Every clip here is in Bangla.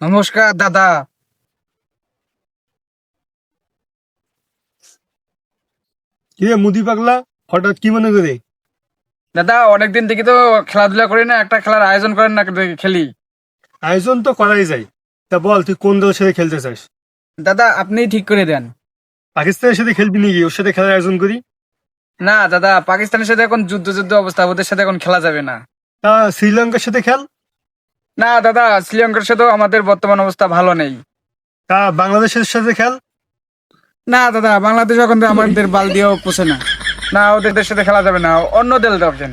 নমস্কার দাদা। কিরে মুদি পাগলা হঠাৎ কি মনে করে? দাদা অনেকদিন থেকে তো খেলাধুলা করি না একটা খেলার আয়োজন করেন না খেলি। আয়োজন তো করাই যায়। তা বল তুই কোন দলের সাথে খেলতে চাস? দাদা আপনি ঠিক করে দেন। পাকিস্তানের সাথে খেলবি নাকি? ওর সাথে খেলার আয়োজন করি? না দাদা পাকিস্তানের সাথে এখন যুদ্ধ যুদ্ধ অবস্থা ওদের সাথে এখন খেলা যাবে না। তা শ্রীলঙ্কার সাথে খেল? না দাদা শ্রীলঙ্কার সাথেও আমাদের বর্তমান অবস্থা ভালো নেই। তা বাংলাদেশের সাথে খেল? না দাদা বাংলাদেশ এখন তো আমাদের বাল দিয়েও পোষে না। না ওদের সাথে খেলা যাবে না অন্য দল দরকার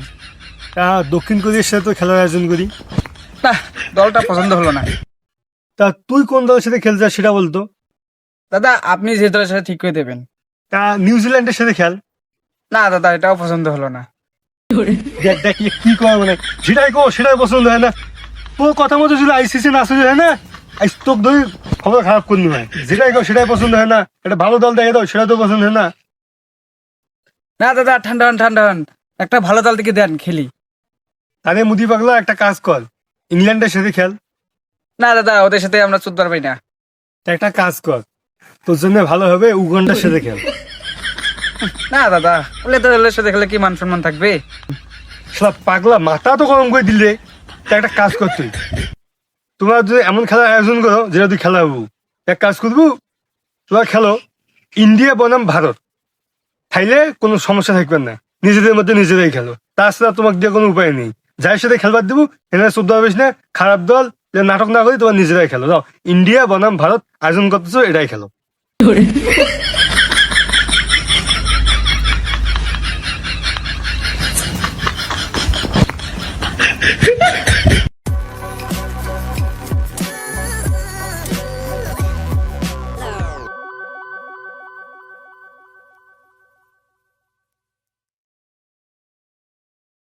তা দক্ষিণ কোরিয়ার সাথে তো খেলার আয়োজন করি। না দলটা পছন্দ হলো না। তা তুই কোন দলের সাথে খেলতে সেটা বলতো। দাদা আপনি যে দলের সাথে ঠিক করে দেবেন। তা নিউজিল্যান্ডের সাথে খেল। না দাদা এটাও পছন্দ হলো না। দেখ দেখ কি কর মানে সেটাই কো সেটাই পছন্দ হয় না। তোর কথা মতো যদি আইসিসি না আসলে হয় না? আইস তোকে ধরে খবর খারাপ করতে হয় যেটাই কো সেটাই পছন্দ হয় না। এটা ভালো দল দেখে দাও সেটা তো পছন্দ হয় না। না দাদা ঠান্ডা হন ঠান্ডা হন। একটা ভালো দল থেকে দেন খেলি। আরে মুদি পাগলা একটা কাজ কর। ইংল্যান্ডের সাথে খেল। না দাদা ওদের সাথে আমরা চুত পারবই না। তা একটা কাজ কর। তোর জন্য ভালো হবে উগান্ডার সাথে খেল। না দাদা বলে তো ওদের সাথে খেলে কি মান সম্মান থাকবে? সব পাগলা মাথা তো গরম করে দিলে একটা কাজ কর তুই। তোমরা যদি এমন খেলার আয়োজন করো, যেটা তুই খেলাবো এক কাজ করব তোমরা খেলো ইন্ডিয়া বনাম ভারত। খাইলে কোনো সমস্যা থাকবে না। নিজেদের মধ্যে নিজেরাই খেলো। তাছাড়া তোমাকে দিয়ে কোনো উপায় নেই। যার সাথে খেলবার দেবো এখানে চোদ্দ হবে না, খারাপ দল নাটক না করি, তোমার নিজেরাই খেলো। যাও, ইন্ডিয়া বনাম ভারত, আয়োজন করতেছো, এটাই খেলো।